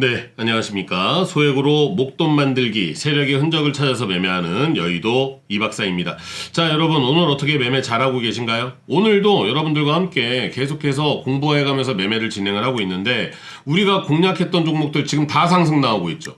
네, 안녕하십니까. 소액으로 목돈 만들기, 세력의 흔적을 찾아서 매매하는 여의도 이박사입니다. 자, 여러분, 오늘 어떻게 매매 잘하고 계신가요? 오늘도 여러분들과 함께 계속해서 공부해가면서 매매를 진행을 하고 있는데, 우리가 공략했던 종목들 지금 다 상승 나오고 있죠.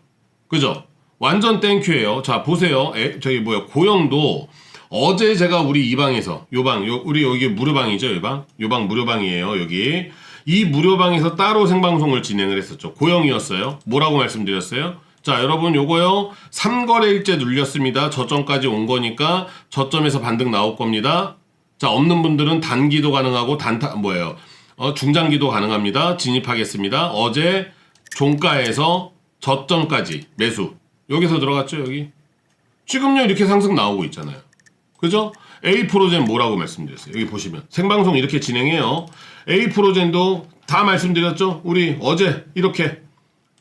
그죠? 완전 땡큐예요. 자, 보세요. 에, 저기 뭐야, 고영도 어제 제가 우리 이 방에서, 요 방, 요, 우리 여기 무료방이죠, 요 방? 요 방 무료방이에요, 여기. 이 무료방에서 따로 생방송을 진행을 했었죠. 고영이었어요. 뭐라고 말씀드렸어요? 자, 여러분 요거요. 3거래일째 눌렸습니다. 저점까지 온 거니까 저점에서 반등 나올 겁니다. 자, 없는 분들은 단기도 가능하고 단타 뭐예요? 어, 중장기도 가능합니다. 진입하겠습니다. 어제 종가에서 저점까지 매수. 여기서 들어갔죠, 여기. 지금요 이렇게 상승 나오고 있잖아요. 그죠? A 프로젠 뭐라고 말씀드렸어요? 여기 보시면 생방송 이렇게 진행해요. A 프로젠도 다 말씀드렸죠? 우리 어제 이렇게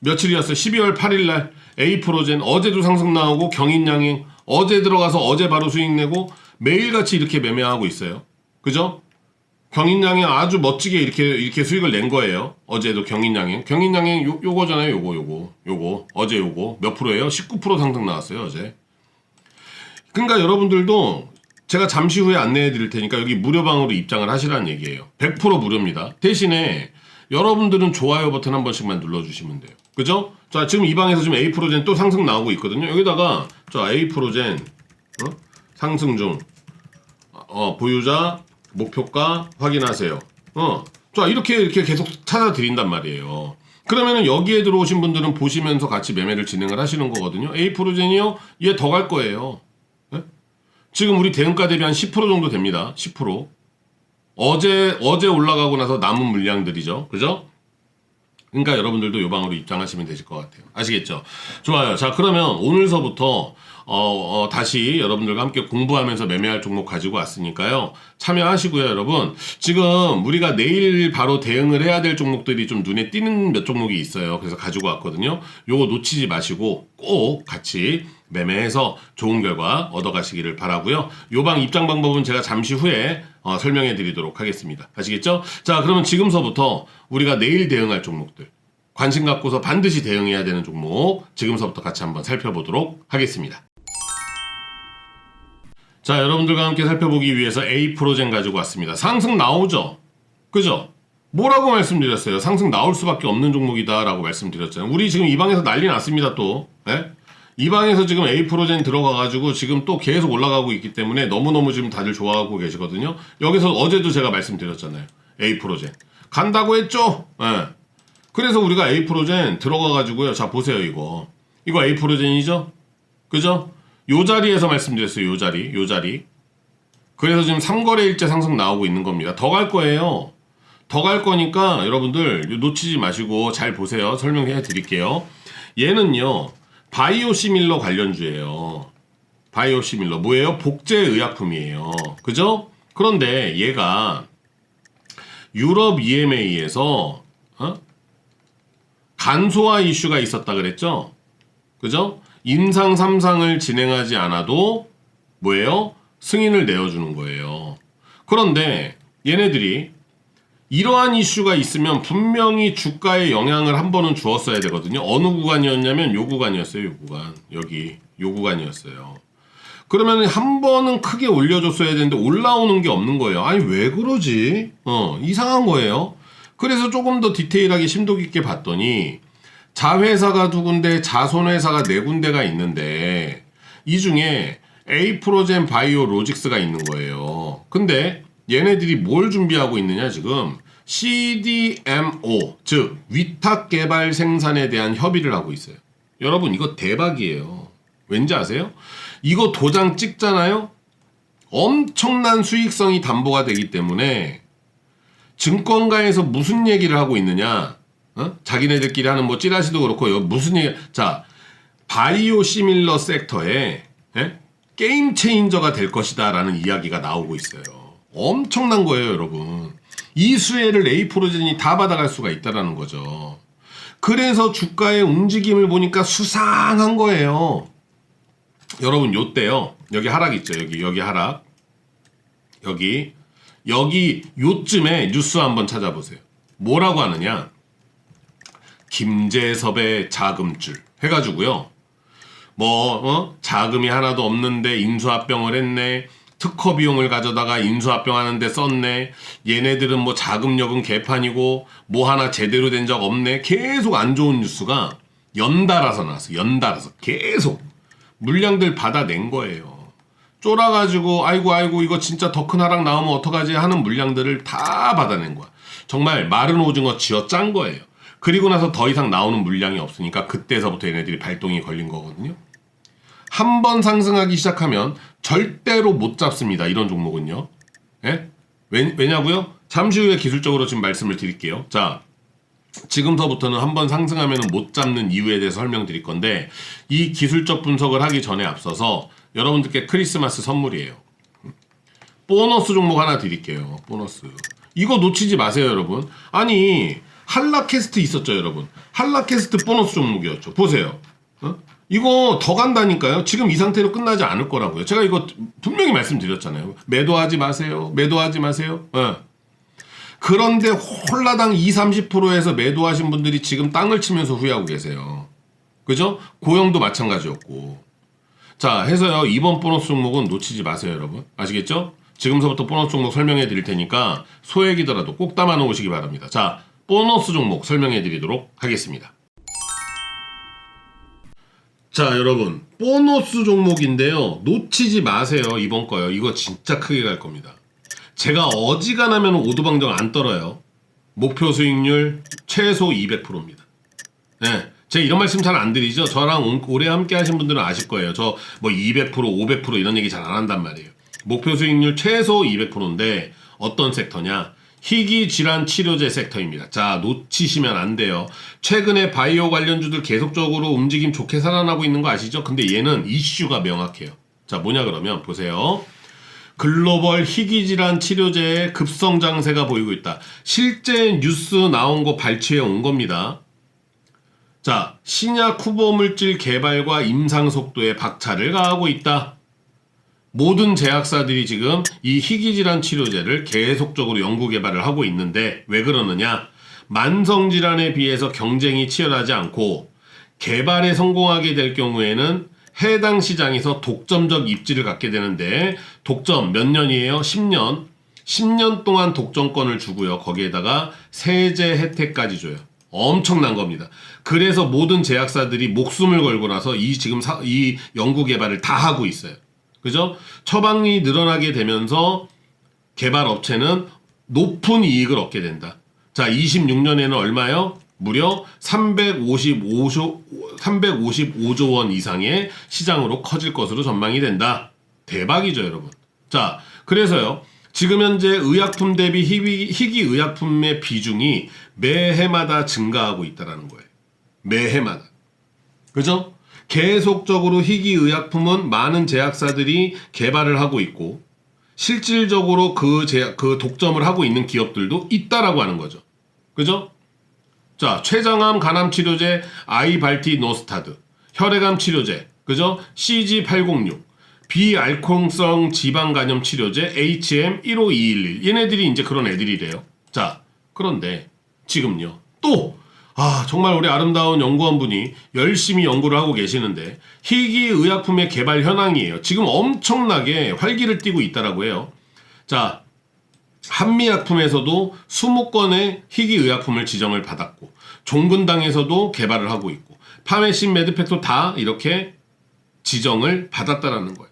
며칠이었어요? 12월 8일 날 A 프로젠 어제도 상승 나오고 경인양행 어제 들어가서 어제 바로 수익 내고 매일같이 이렇게 매매하고 있어요. 그죠? 경인양행 아주 멋지게 이렇게 이렇게 수익을 낸 거예요. 어제도 경인양행. 경인양행 요 요거잖아요. 요거 요거 요거 어제 요거 몇 프로예요? 19% 상승 나왔어요, 어제. 그러니까 여러분들도 제가 잠시 후에 안내해 드릴 테니까 여기 무료방으로 입장을 하시라는 얘기예요. 100% 무료입니다. 대신에 여러분들은 좋아요 버튼 한 번씩만 눌러주시면 돼요. 그죠? 자, 지금 이 방에서 지금 A 프로젠 또 상승 나오고 있거든요. 여기다가 자, A 프로젠 어? 상승 중 어, 보유자 목표가 확인하세요. 어. 자, 이렇게 이렇게 계속 찾아 드린단 말이에요. 그러면은 여기에 들어오신 분들은 보시면서 같이 매매를 진행을 하시는 거거든요. A 프로젠이요. 얘 더 갈 거예요. 예? 지금 우리 대응가 대비 한 10% 정도 됩니다. 10%. 어제 어제 올라가고 나서 남은 물량들이죠. 그죠? 그러니까 여러분들도 요 방으로 입장하시면 되실 것 같아요. 아시겠죠? 좋아요. 자, 그러면 오늘서부터 어, 어, 다시 여러분들과 함께 공부하면서 매매할 종목 가지고 왔으니까요. 참여하시고요, 여러분. 지금 우리가 내일 바로 대응을 해야 될 종목들이 좀 눈에 띄는 몇 종목이 있어요. 그래서 가지고 왔거든요. 요거 놓치지 마시고 꼭 같이 매매해서 좋은 결과 얻어가시기를 바라고요. 요방 입장 방법은 제가 잠시 후에 어, 설명해 드리도록 하겠습니다. 아시겠죠? 자, 그러면 지금서부터 우리가 내일 대응할 종목들 관심 갖고서 반드시 대응해야 되는 종목 지금서부터 같이 한번 살펴보도록 하겠습니다. 자, 여러분들과 함께 살펴보기 위해서 A 프로젠 가지고 왔습니다. 상승 나오죠? 그죠? 뭐라고 말씀드렸어요? 상승 나올 수밖에 없는 종목이다라고 말씀드렸잖아요. 우리 지금 이 방에서 난리 났습니다, 또. 예? 이 방에서 지금 A 프로젠 들어가가지고 지금 또 계속 올라가고 있기 때문에 너무너무 지금 다들 좋아하고 계시거든요. 여기서 어제도 제가 말씀드렸잖아요. A 프로젠. 간다고 했죠? 예. 그래서 우리가 A 프로젠 들어가가지고요. 자, 보세요, 이거. 이거 A 프로젠이죠? 그죠? 요 자리에서 말씀드렸어요. 요 자리, 요 자리. 그래서 지금 3거래일째 상승 나오고 있는 겁니다. 더 갈 거예요. 더 갈 거니까 여러분들 놓치지 마시고 잘 보세요. 설명해 드릴게요. 얘는요. 바이오 시밀러 관련주예요. 바이오 시밀러 뭐예요? 복제 의약품이에요. 그죠? 그런데 얘가 유럽 EMA에서 어? 간소화 이슈가 있었다 그랬죠? 그죠? 임상 3상을 진행하지 않아도 뭐예요? 승인을 내어주는 거예요. 그런데 얘네들이 이러한 이슈가 있으면 분명히 주가에 영향을 한 번은 주었어야 되거든요. 어느 구간이었냐면 요 구간이었어요. 요 구간. 여기 요 구간이었어요. 그러면 한 번은 크게 올려줬어야 되는데 올라오는 게 없는 거예요. 아니 왜 그러지? 어 이상한 거예요. 그래서 조금 더 디테일하게 심도 깊게 봤더니 자회사가 두 군데, 자손회사가 네 군데가 있는데 이 중에 A 프로젠 바이오 로직스가 있는 거예요. 근데 얘네들이 뭘 준비하고 있느냐 지금 CDMO 즉 위탁 개발 생산에 대한 협의를 하고 있어요. 여러분 이거 대박이에요. 왠지 아세요? 이거 도장 찍잖아요. 엄청난 수익성이 담보가 되기 때문에 증권가에서 무슨 얘기를 하고 있느냐? 어? 자기네들끼리 하는 뭐 찌라시도 그렇고 여 무슨 얘기? 자 바이오 시밀러 섹터에 예? 게임 체인저가 될 것이다라는 이야기가 나오고 있어요. 엄청난 거예요, 여러분. 이 수혜를 A 프로젠이 다 받아갈 수가 있다라는 거죠. 그래서 주가의 움직임을 보니까 수상한 거예요. 여러분 요때요. 여기 하락 있죠. 여기 여기 하락. 여기 여기 요쯤에 뉴스 한번 찾아보세요. 뭐라고 하느냐? 김재섭의 자금줄 해가지고요. 뭐 어? 자금이 하나도 없는데 인수합병을 했네. 특허 비용을 가져다가 인수합병 하는 데 썼네. 얘네들은 뭐 자금력은 개판이고 뭐 하나 제대로 된 적 없네. 계속 안 좋은 뉴스가 연달아서 나왔어. 연달아서 계속 물량들 받아낸 거예요. 쫄아가지고 아이고 아이고 이거 진짜 더 큰 하락 나오면 어떡하지 하는 물량들을 다 받아낸 거야. 정말 마른 오징어 쥐어 짠 거예요. 그리고 나서 더 이상 나오는 물량이 없으니까 그때서부터 얘네들이 발동이 걸린 거거든요. 한 번 상승하기 시작하면 절대로 못 잡습니다. 이런 종목은요. 예? 왜, 왜냐고요? 잠시 후에 기술적으로 지금 말씀을 드릴게요. 자, 지금서부터는 한번 상승하면 못 잡는 이유에 대해서 설명드릴 건데 이 기술적 분석을 하기 전에 앞서서 여러분들께 크리스마스 선물이에요. 보너스 종목 하나 드릴게요. 보너스. 이거 놓치지 마세요, 여러분. 아니, 한라캐스트 있었죠, 여러분. 한라캐스트 보너스 종목이었죠. 보세요. 어? 이거 더 간다니까요. 지금 이 상태로 끝나지 않을 거라고요. 제가 이거 분명히 말씀드렸잖아요. 매도하지 마세요. 매도하지 마세요. 어. 그런데 홀라당 2, 30%에서 매도하신 분들이 지금 땅을 치면서 후회하고 계세요. 그죠? 고영도 마찬가지였고. 자, 해서요. 이번 보너스 종목은 놓치지 마세요, 여러분. 아시겠죠? 지금서부터 보너스 종목 설명해 드릴 테니까 소액이더라도 꼭 담아 놓으시기 바랍니다. 자, 보너스 종목 설명해 드리도록 하겠습니다. 자, 여러분. 보너스 종목인데요. 놓치지 마세요. 이번 거요. 이거 진짜 크게 갈 겁니다. 제가 어지간하면 오두방정 안 떨어요. 목표 수익률 최소 200%입니다. 네. 제가 이런 말씀 잘 안 드리죠. 저랑 온- 오래 함께 하신 분들은 아실 거예요. 저 뭐 200%, 500% 이런 얘기 잘 안 한단 말이에요. 목표 수익률 최소 200%인데 어떤 섹터냐? 희귀 질환 치료제 섹터입니다. 자, 놓치시면 안 돼요. 최근에 바이오 관련주들 계속적으로 움직임 좋게 살아나고 있는 거 아시죠? 근데 얘는 이슈가 명확해요. 자, 뭐냐 그러면 보세요. 글로벌 희귀 질환 치료제의 급성 장세가 보이고 있다. 실제 뉴스 나온 거 발췌해 온 겁니다. 자, 신약 후보 물질 개발과 임상 속도에 박차를 가하고 있다. 모든 제약사들이 지금 이 희귀 질환 치료제를 계속적으로 연구 개발을 하고 있는데 왜 그러느냐? 만성 질환에 비해서 경쟁이 치열하지 않고 개발에 성공하게 될 경우에는 해당 시장에서 독점적 입지를 갖게 되는데 독점 몇 년이에요? 10년. 10년 동안 독점권을 주고요. 거기에다가 세제 혜택까지 줘요. 엄청난 겁니다. 그래서 모든 제약사들이 목숨을 걸고 나서 이 지금 사- 이 연구 개발을 다 하고 있어요. 그죠? 처방이 늘어나게 되면서 개발 업체는 높은 이익을 얻게 된다. 자, 26년에는 얼마요? 무려 355조 355조 원 이상의 시장으로 커질 것으로 전망이 된다. 대박이죠, 여러분. 자, 그래서요. 지금 현재 의약품 대비 희귀, 희귀 의약품의 비중이 매해마다 증가하고 있다라는 거예요. 매해마다. 그죠? 계속적으로 희귀 의약품은 많은 제약사들이 개발을 하고 있고 실질적으로 그 제약 그 독점을 하고 있는 기업들도 있다라고 하는 거죠. 그죠? 자, 췌장암 간암 치료제 아이발티 노스타드, 혈액암 치료제, 그죠? CG806, 비알코올성 지방 간염 치료제 HM15211. 얘네들이 이제 그런 애들이래요. 자, 그런데 지금요. 또 아, 정말 우리 아름다운 연구원 분이 열심히 연구를 하고 계시는데 희귀 의약품의 개발 현황이에요. 지금 엄청나게 활기를 띠고 있다라고 해요. 자, 한미약품에서도 20건의 희귀 의약품을 지정을 받았고 종근당에서도 개발을 하고 있고 파메신 메드팩도 다 이렇게 지정을 받았다라는 거예요.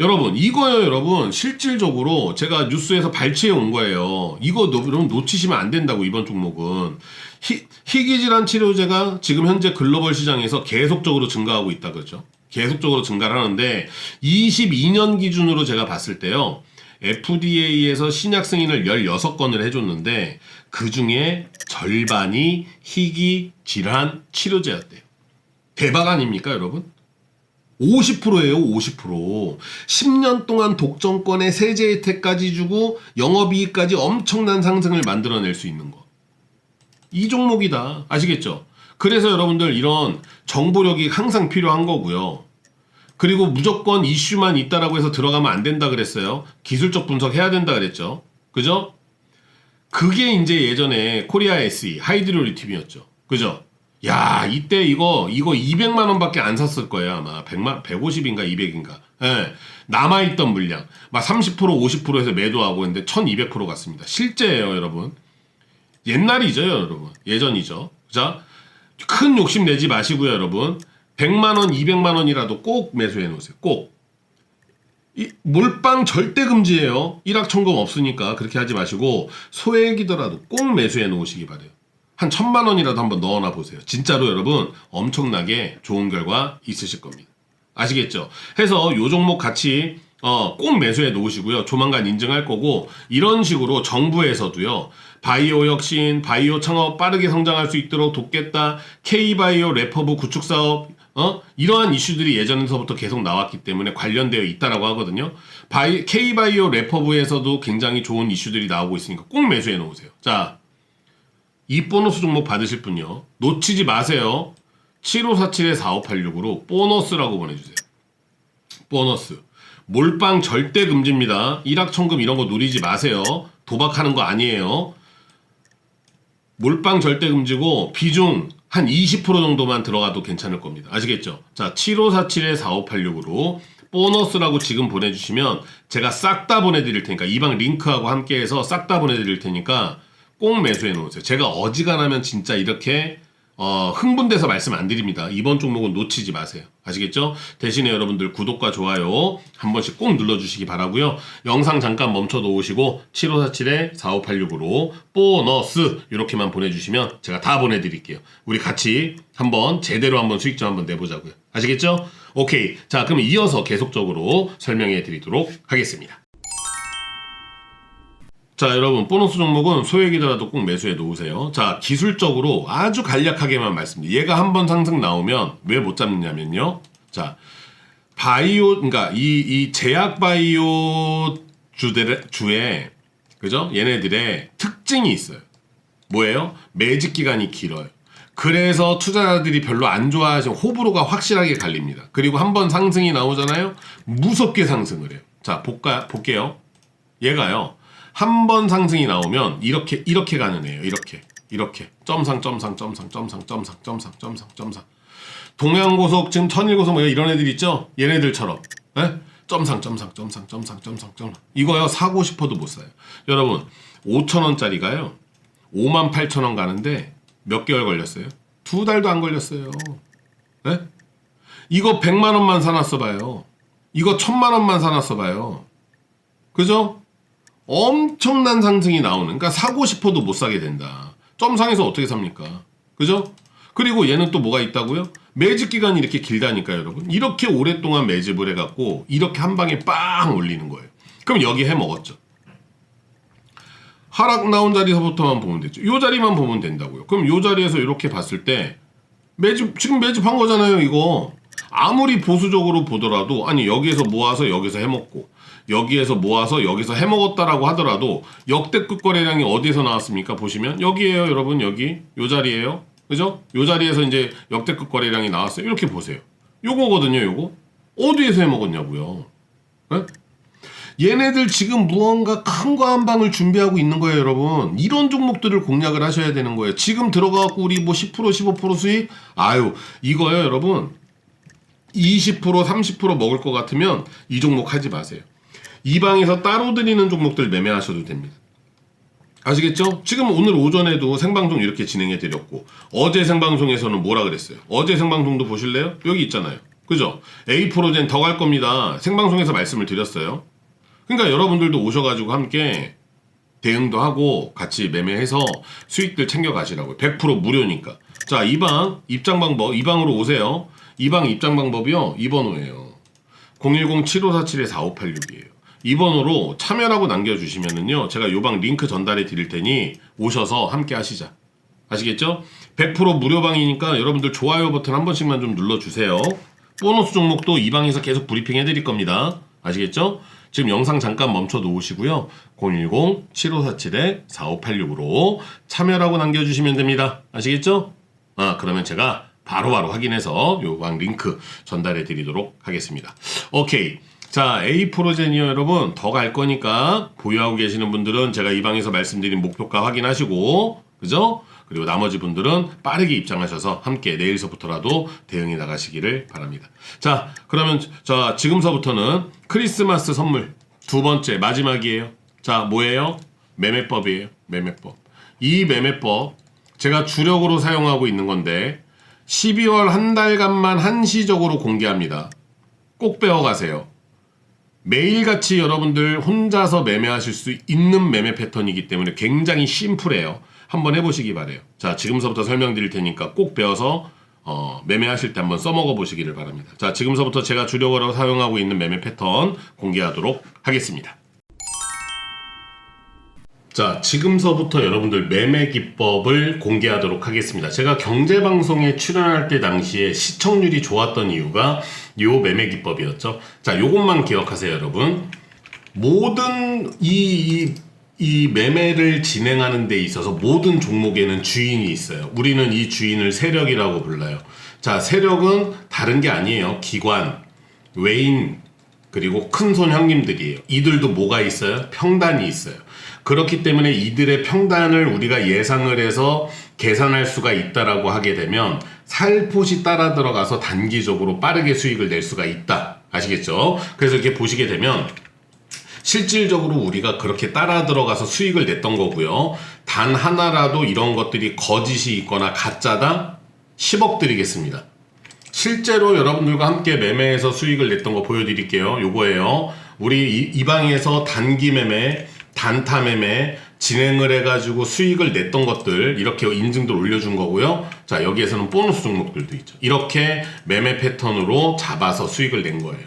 여러분 이거요 여러분 실질적으로 제가 뉴스에서 발췌해 온 거예요. 이거 노, 여러분 놓치시면 안 된다고 이번 종목은 희, 희귀질환 치료제가 지금 현재 글로벌 시장에서 계속적으로 증가하고 있다 그렇죠. 계속적으로 증가를 하는데 22년 기준으로 제가 봤을 때요. FDA에서 신약 승인을 16건을 해줬는데 그 중에 절반이 희귀 질환 치료제였대요. 대박 아닙니까, 여러분? 50%예요, 50%. 10년 동안 독점권에 세제 혜택까지 주고 영업이익까지 엄청난 상승을 만들어낼 수 있는 거. 이 종목이다. 아시겠죠? 그래서 여러분들 이런 정보력이 항상 필요한 거고요. 그리고 무조건 이슈만 있다라고 해서 들어가면 안 된다 그랬어요. 기술적 분석 해야 된다 그랬죠. 그죠? 그게 이제 예전에 코리아 SE 하이드로 리튬이었죠. 그죠? 야, 이때 이거 이거 200만 원밖에 안 샀을 거예요, 아마. 100만 150인가 200인가. 예. 남아 있던 물량. 막 30% 50%에서 매도하고 했는데 1200% 갔습니다. 실제예요, 여러분. 옛날이죠, 여러분. 예전이죠. 자, 큰 욕심 내지 마시고요, 여러분. 100만 원, 200만 원이라도 꼭 매수해 놓으세요. 꼭. 이 몰빵 절대 금지예요. 일확천금 없으니까 그렇게 하지 마시고 소액이더라도 꼭 매수해 놓으시기 바래요. 한 천만 원이라도 한번 넣어놔 보세요. 진짜로 여러분 엄청나게 좋은 결과 있으실 겁니다. 아시겠죠? 해서 요 종목 같이 어, 꼭 매수해 놓으시고요. 조만간 인증할 거고 이런 식으로 정부에서도요. 바이오 혁신, 바이오 창업 빠르게 성장할 수 있도록 돕겠다. K바이오 레퍼브 구축 사업 어? 이러한 이슈들이 예전에서부터 계속 나왔기 때문에 관련되어 있다라고 하거든요. 바이, K바이오 레퍼브에서도 굉장히 좋은 이슈들이 나오고 있으니까 꼭 매수해 놓으세요. 자, 이 보너스 종목 받으실 분요. 놓치지 마세요. 7547-4586으로 보너스라고 보내주세요. 보너스. 몰빵 절대 금지입니다. 일확천금 이런 거 누리지 마세요. 도박하는 거 아니에요. 몰빵 절대 금지고 비중 한 20% 정도만 들어가도 괜찮을 겁니다. 아시겠죠? 자, 7547-4586으로 보너스라고 지금 보내주시면 제가 싹 다 보내드릴 테니까 이방 링크하고 함께해서 싹 다 보내드릴 테니까 꼭 매수해 놓으세요. 제가 어지간하면 진짜 이렇게 어, 흥분돼서 말씀 안 드립니다. 이번 종목은 놓치지 마세요. 아시겠죠? 대신에 여러분들 구독과 좋아요 한 번씩 꼭 눌러주시기 바라고요. 영상 잠깐 멈춰 놓으시고 7547-4586으로 보너스 이렇게만 보내주시면 제가 다 보내드릴게요. 우리 같이 한번 제대로 한번 수익 좀 한번 내보자고요. 아시겠죠? 오케이. 자, 그럼 이어서 계속적으로 설명해 드리도록 하겠습니다. 자, 여러분, 보너스 종목은 소액이더라도 꼭 매수해 놓으세요. 자, 기술적으로 아주 간략하게만 말씀드립니다. 얘가 한 번 상승 나오면 왜 못 잡느냐면요. 자, 바이오, 그러니까 이, 이 제약 바이오 주들, 주에, 그죠? 얘네들의 특징이 있어요. 뭐예요? 매직 기간이 길어요. 그래서 투자자들이 별로 안 좋아하시는 호불호가 확실하게 갈립니다. 그리고 한 번 상승이 나오잖아요. 무섭게 상승을 해요. 자, 볼까 볼게요. 얘가요. 한 번 상승이 나오면 이렇게 이렇게 가는 애예요. 이렇게. 이렇게. 점상 점상 점상 점상 점상 점상 점상 점상. 동양고속 지금 천일고속 뭐 이런 애들 있죠? 얘네들처럼. 예? 점상 점상 점상 점상 점상 점상. 이거요. 사고 싶어도 못 사요. 여러분, 5천 원짜리가요. 5만 8천 원 가는데 몇 개월 걸렸어요? 두 달도 안 걸렸어요. 예? 이거 100만 원만 사놨어 봐요. 이거 1000만 원만 사놨어 봐요. 그죠? 엄청난 상승이 나오는. 그러니까 사고 싶어도 못 사게 된다. 점상에서 어떻게 삽니까? 그죠? 그리고 얘는 또 뭐가 있다고요? 매집 기간이 이렇게 길다니까요, 여러분. 이렇게 오랫동안 매집을 해갖고 이렇게 한 방에 빵 올리는 거예요. 그럼 여기 해 먹었죠. 하락 나온 자리에서부터만 보면 되죠. 요 자리만 보면 된다고요. 그럼 요 자리에서 이렇게 봤을 때 매집 지금 매집한 거잖아요, 이거. 아무리 보수적으로 보더라도 아니 여기에서 모아서 여기서 해먹고 여기에서 모아서 여기서 해먹었다라고 하더라도 역대급 거래량이 어디에서 나왔습니까? 보시면 여기에요, 여러분 여기 요 자리에요, 그죠? 요 자리에서 이제 역대급 거래량이 나왔어요. 이렇게 보세요. 요거거든요, 요거 어디에서 해먹었냐고요? 네? 얘네들 지금 무언가 큰 거 한 방을 준비하고 있는 거예요, 여러분. 이런 종목들을 공략을 하셔야 되는 거예요. 지금 들어가갖고 우리 뭐 10% 15% 수익? 아유, 이거요, 여러분. 20% 30% 먹을 것 같으면 이 종목 하지 마세요. 이 방에서 따로 드리는 종목들 매매하셔도 됩니다. 아시겠죠? 지금 오늘 오전에도 생방송 이렇게 진행해 드렸고 어제 생방송에서는 뭐라 그랬어요? 어제 생방송도 보실래요? 여기 있잖아요. 그죠? A 프로젠 더 갈 겁니다. 생방송에서 말씀을 드렸어요. 그러니까 여러분들도 오셔가지고 함께 대응도 하고 같이 매매해서 수익들 챙겨 가시라고요. 100% 무료니까. 자, 이 방 입장 방법 이 방으로 오세요. 이 방 입장 방법이요. 이 번호예요. 010-7547-4586이에요. 이 번호로 참여라고 남겨주시면은요. 제가 요방 링크 전달해 드릴 테니 오셔서 함께 하시자. 아시겠죠? 100% 무료방이니까 여러분들 좋아요 버튼 한 번씩만 좀 눌러주세요. 보너스 종목도 이 방에서 계속 브리핑 해드릴 겁니다. 아시겠죠? 지금 영상 잠깐 멈춰 놓으시고요. 010-7547-4586으로 참여라고 남겨주시면 됩니다. 아시겠죠? 아, 그러면 제가 바로바로 확인해서 요방 링크 전달해 드리도록 하겠습니다. 오케이. 자, A 프로제니어 여러분 더 갈 거니까 보유하고 계시는 분들은 제가 이 방에서 말씀드린 목표가 확인하시고 그죠? 그리고 나머지 분들은 빠르게 입장하셔서 함께 내일서부터라도 대응해 나가시기를 바랍니다. 자, 그러면 자 지금서부터는 크리스마스 선물 두 번째 마지막이에요. 자, 뭐예요? 매매법이에요. 매매법. 이 매매법 제가 주력으로 사용하고 있는 건데 12월 한 달간만 한시적으로 공개합니다. 꼭 배워가세요. 매일같이 여러분들 혼자서 매매하실 수 있는 매매 패턴이기 때문에 굉장히 심플해요. 한번 해보시기 바래요. 자, 지금서부터 설명드릴 테니까 꼭 배워서 어, 매매하실 때 한번 써먹어 보시기를 바랍니다. 자, 지금서부터 제가 주력으로 사용하고 있는 매매 패턴 공개하도록 하겠습니다. 자, 지금서부터 여러분들 매매 기법을 공개하도록 하겠습니다. 제가 경제 방송에 출연할 때 당시에 시청률이 좋았던 이유가 요 매매 기법이었죠. 자, 요것만 기억하세요, 여러분. 모든 이, 이, 이 매매를 진행하는 데 있어서 모든 종목에는 주인이 있어요. 우리는 이 주인을 세력이라고 불러요. 자, 세력은 다른 게 아니에요. 기관, 외인, 그리고 큰 손 형님들이에요. 이들도 뭐가 있어요? 평단이 있어요. 그렇기 때문에 이들의 평단을 우리가 예상을 해서 계산할 수가 있다라고 하게 되면 살포시 따라 들어가서 단기적으로 빠르게 수익을 낼 수가 있다. 아시겠죠? 그래서 이렇게 보시게 되면 실질적으로 우리가 그렇게 따라 들어가서 수익을 냈던 거고요. 단 하나라도 이런 것들이 거짓이 있거나 가짜다? 10억 드리겠습니다. 실제로 여러분들과 함께 매매해서 수익을 냈던 거 보여드릴게요. 요거예요. 우리 이, 이 방에서 단기 매매, 단타 매매 진행을 해가지고 수익을 냈던 것들 이렇게 인증들 올려준 거고요. 자 여기에서는 보너스 종목들도 있죠. 이렇게 매매 패턴으로 잡아서 수익을 낸 거예요.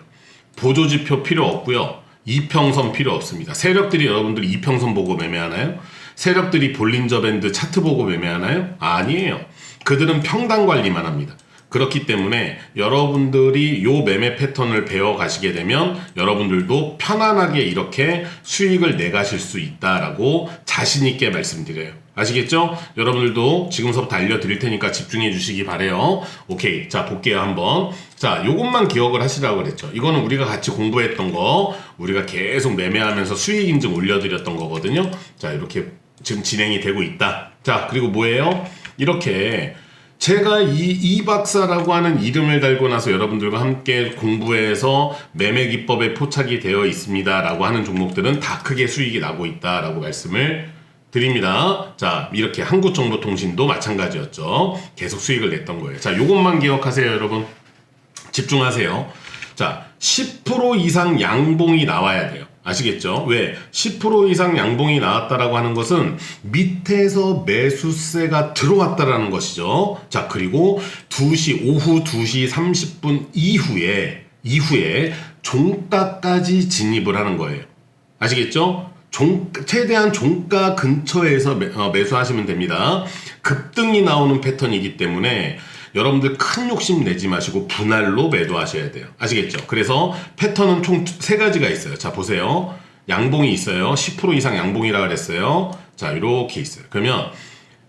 보조지표 필요 없고요. 이평선 필요 없습니다. 세력들이 여러분들이 이평선 보고 매매하나요? 세력들이 볼린저 밴드 차트 보고 매매하나요? 아니에요. 그들은 평단 관리만 합니다. 그렇기 때문에 여러분들이 요 매매 패턴을 배워 가시게 되면 여러분들도 편안하게 이렇게 수익을 내 가실 수 있다라고 자신 있게 말씀드려요. 아시겠죠? 여러분들도 지금서부터 알려드릴 테니까 집중해 주시기 바래요. 오케이. 자, 볼게요, 한번. 자, 요것만 기억을 하시라고 그랬죠. 이거는 우리가 같이 공부했던 거, 우리가 계속 매매하면서 수익 인증 올려드렸던 거거든요. 자, 이렇게 지금 진행이 되고 있다. 자, 그리고 뭐예요? 이렇게 제가 이, 이 박사라고 하는 이름을 달고 나서 여러분들과 함께 공부해서 매매 기법에 포착이 되어 있습니다 라고 하는 종목들은 다 크게 수익이 나고 있다 라고 말씀을 드립니다. 자, 이렇게 한국정보통신도 마찬가지였죠. 계속 수익을 냈던 거예요. 자, 요것만 기억하세요, 여러분. 집중하세요. 자, 10% 이상 양봉이 나와야 돼요. 아시겠죠? 왜? 10% 이상 양봉이 나왔다라고 하는 것은 밑에서 매수세가 들어왔다라는 것이죠. 자, 그리고 2시, 오후 2시 30분 이후에, 이후에 종가까지 진입을 하는 거예요. 아시겠죠? 종, 최대한 종가 근처에서 매, 어, 매수하시면 됩니다. 급등이 나오는 패턴이기 때문에 여러분들 큰 욕심 내지 마시고 분할로 매도하셔야 돼요. 아시겠죠? 그래서 패턴은 총 세 가지가 있어요. 자, 보세요. 양봉이 있어요. 10% 이상 양봉이라 그랬어요. 자, 이렇게 있어요. 그러면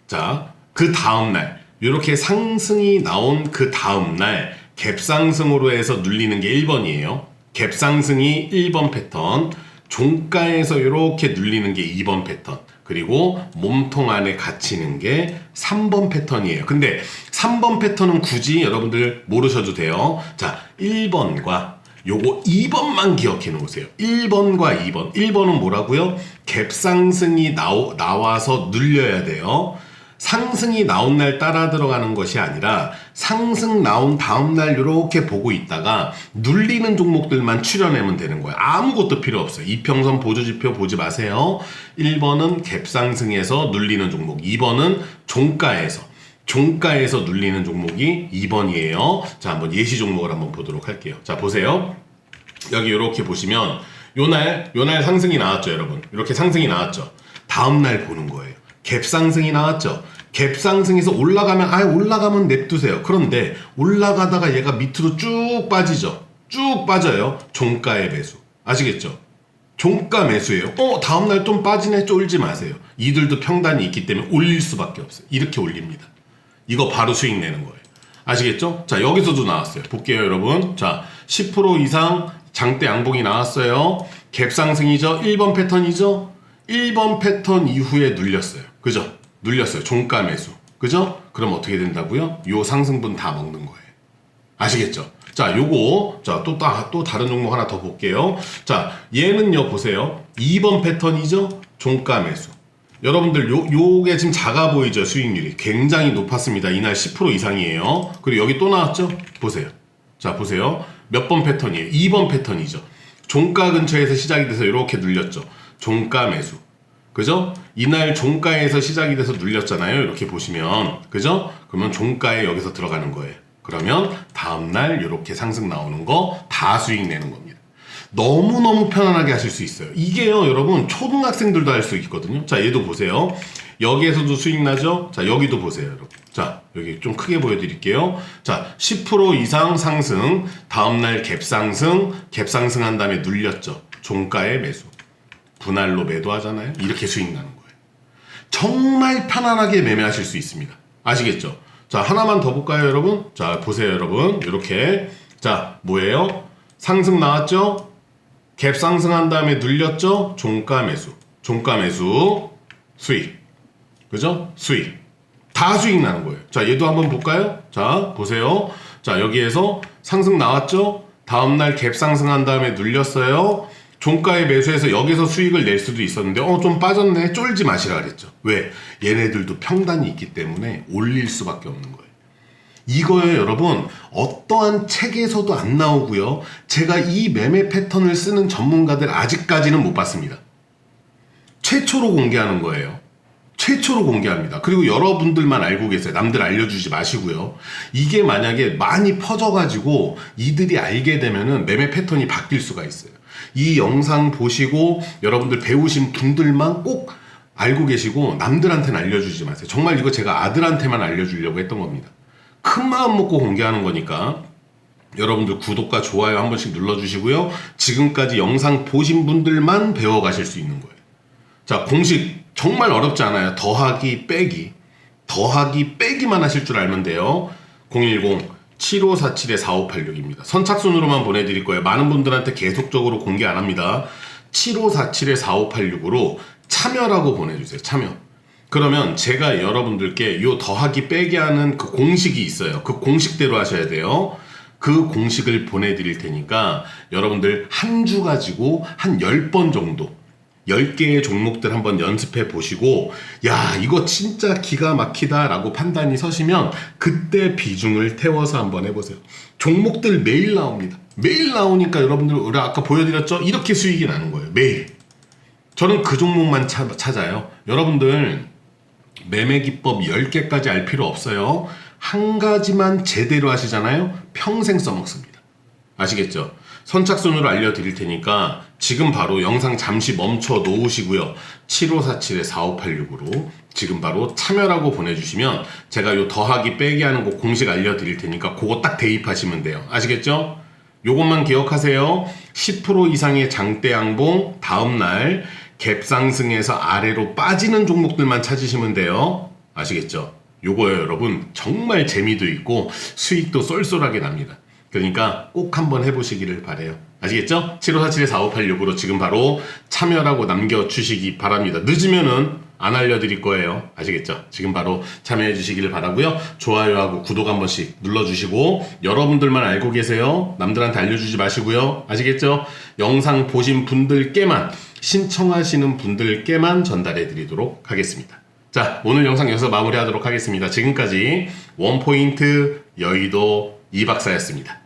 자, 그 다음 날 이렇게 상승이 나온 그 다음 날 갭상승으로 해서 눌리는 게 1번이에요. 갭상승이 1번 패턴, 종가에서 이렇게 눌리는 게 2번 패턴. 그리고 몸통 안에 갇히는 게 3번 패턴이에요. 근데 3번 패턴은 굳이 여러분들 모르셔도 돼요. 자, 1번과 요거 2번만 기억해 놓으세요. 1번과 2번. 1번은 뭐라고요? 갭상승이 나오, 나와서 눌려야 돼요. 상승이 나온 날 따라 들어가는 것이 아니라 상승 나온 다음 날 이렇게 보고 있다가 눌리는 종목들만 추려내면 되는 거예요. 아무것도 필요 없어요. 이평선 보조지표 보지 마세요. 1번은 갭상승에서 눌리는 종목, 2번은 종가에서 종가에서 눌리는 종목이 2번이에요. 자, 한번 예시 종목을 한번 보도록 할게요. 자, 보세요. 여기 이렇게 보시면 요날 요날 상승이 나왔죠, 여러분. 이렇게 상승이 나왔죠. 다음 날 보는 거예요. 갭 상승이 나왔죠. 갭 상승에서 올라가면 아 올라가면 냅두세요. 그런데 올라가다가 얘가 밑으로 쭉 빠지죠. 쭉 빠져요. 종가의 매수. 아시겠죠? 종가 매수예요. 어, 다음 날 좀 빠지네 쫄지 마세요. 이들도 평단이 있기 때문에 올릴 수밖에 없어요. 이렇게 올립니다. 이거 바로 수익 내는 거예요. 아시겠죠? 자, 여기서도 나왔어요. 볼게요, 여러분. 자, 10% 이상 장대 양봉이 나왔어요. 갭 상승이죠. 1번 패턴이죠. 1번 패턴 이후에 눌렸어요. 그죠? 눌렸어요. 종가 매수. 그죠? 그럼 어떻게 된다고요? 요 상승분 다 먹는 거예요. 아시겠죠? 자, 요거, 자, 또, 따, 또 다른 종목 하나 더 볼게요. 자, 얘는요, 보세요. 2번 패턴이죠? 종가 매수. 여러분들, 요, 요게 지금 작아 보이죠? 수익률이. 굉장히 높았습니다. 이날 10% 이상이에요. 그리고 여기 또 나왔죠? 보세요. 자, 보세요. 몇 번 패턴이에요? 2번 패턴이죠. 종가 근처에서 시작이 돼서 이렇게 눌렸죠. 종가 매수. 그죠? 이날 종가에서 시작이 돼서 눌렸잖아요. 이렇게 보시면. 그죠? 그러면 종가에 여기서 들어가는 거예요. 그러면 다음날 이렇게 상승 나오는 거 다 수익 내는 겁니다. 너무너무 편안하게 하실 수 있어요. 이게요, 여러분, 초등학생들도 할 수 있거든요. 자, 얘도 보세요. 여기에서도 수익 나죠? 자, 여기도 보세요, 여러분. 자, 여기 좀 크게 보여드릴게요. 자, 10% 이상 상승, 다음날 갭상승, 갭상승한 다음에 눌렸죠. 종가에 매수. 분할로 매도하잖아요. 이렇게 수익 나는 거예요. 정말 편안하게 매매하실 수 있습니다. 아시겠죠? 자, 하나만 더 볼까요, 여러분? 자, 보세요, 여러분. 이렇게. 자, 뭐예요? 상승 나왔죠? 갭 상승한 다음에 눌렸죠? 종가 매수. 종가 매수. 수익. 그죠? 수익. 다 수익 나는 거예요. 자, 얘도 한번 볼까요? 자, 보세요. 자, 여기에서 상승 나왔죠? 다음날 갭 상승한 다음에 눌렸어요. 종가에 매수해서 여기서 수익을 낼 수도 있었는데, 어, 좀 빠졌네. 쫄지 마시라 그랬죠. 왜? 얘네들도 평단이 있기 때문에 올릴 수밖에 없는 거예요. 이거요, 여러분. 어떠한 책에서도 안 나오고요. 제가 이 매매 패턴을 쓰는 전문가들 아직까지는 못 봤습니다. 최초로 공개하는 거예요. 최초로 공개합니다. 그리고 여러분들만 알고 계세요. 남들 알려주지 마시고요. 이게 만약에 많이 퍼져가지고 이들이 알게 되면은 매매 패턴이 바뀔 수가 있어요. 이 영상 보시고 여러분들 배우신 분들만 꼭 알고 계시고 남들한테는 알려주지 마세요. 정말 이거 제가 아들한테만 알려주려고 했던 겁니다. 큰 마음 먹고 공개하는 거니까 여러분들 구독과 좋아요 한 번씩 눌러주시고요. 지금까지 영상 보신 분들만 배워가실 수 있는 거예요. 자, 공식 정말 어렵지 않아요. 더하기, 빼기. 더하기, 빼기만 하실 줄 알면 돼요. 010-7547-4586입니다. 선착순으로만 보내드릴 거예요. 많은 분들한테 계속적으로 공개 안 합니다. 7547-4586으로 참여라고 보내주세요. 참여. 그러면 제가 여러분들께 요 더하기 빼기 하는 그 공식이 있어요. 그 공식대로 하셔야 돼요. 그 공식을 보내드릴 테니까 여러분들 한 주 가지고 한 10번 정도 10개의 종목들 한번 연습해 보시고 야 이거 진짜 기가 막히다 라고 판단이 서시면 그때 비중을 태워서 한번 해보세요. 종목들 매일 나옵니다. 매일 나오니까 여러분들 우리 아까 보여드렸죠? 이렇게 수익이 나는 거예요. 매일. 저는 그 종목만 차- 찾아요. 여러분들 매매 기법 10개까지 알 필요 없어요. 한 가지만 제대로 하시잖아요. 평생 써먹습니다. 아시겠죠? 선착순으로 알려드릴 테니까 지금 바로 영상 잠시 멈춰 놓으시고요. 7547-4586으로 지금 바로 참여라고 보내주시면 제가 요 더하기 빼기 하는 거 공식 알려드릴 테니까 그거 딱 대입하시면 돼요. 아시겠죠? 요것만 기억하세요. 10% 이상의 장대 양봉 다음날 갭 상승에서 아래로 빠지는 종목들만 찾으시면 돼요. 아시겠죠? 요거요 여러분 정말 재미도 있고 수익도 쏠쏠하게 납니다. 그러니까 꼭 한번 해보시기를 바래요. 아시겠죠? 7547-4586으로 지금 바로 참여라고 남겨주시기 바랍니다. 늦으면은 안 알려드릴 거예요. 아시겠죠? 지금 바로 참여해 주시기를 바라고요. 좋아요하고 구독 한 번씩 눌러주시고 여러분들만 알고 계세요. 남들한테 알려주지 마시고요. 아시겠죠? 영상 보신 분들께만 신청하시는 분들께만 전달해 드리도록 하겠습니다. 자, 오늘 영상 여기서 마무리하도록 하겠습니다. 지금까지 원포인트 여의도 이박사였습니다.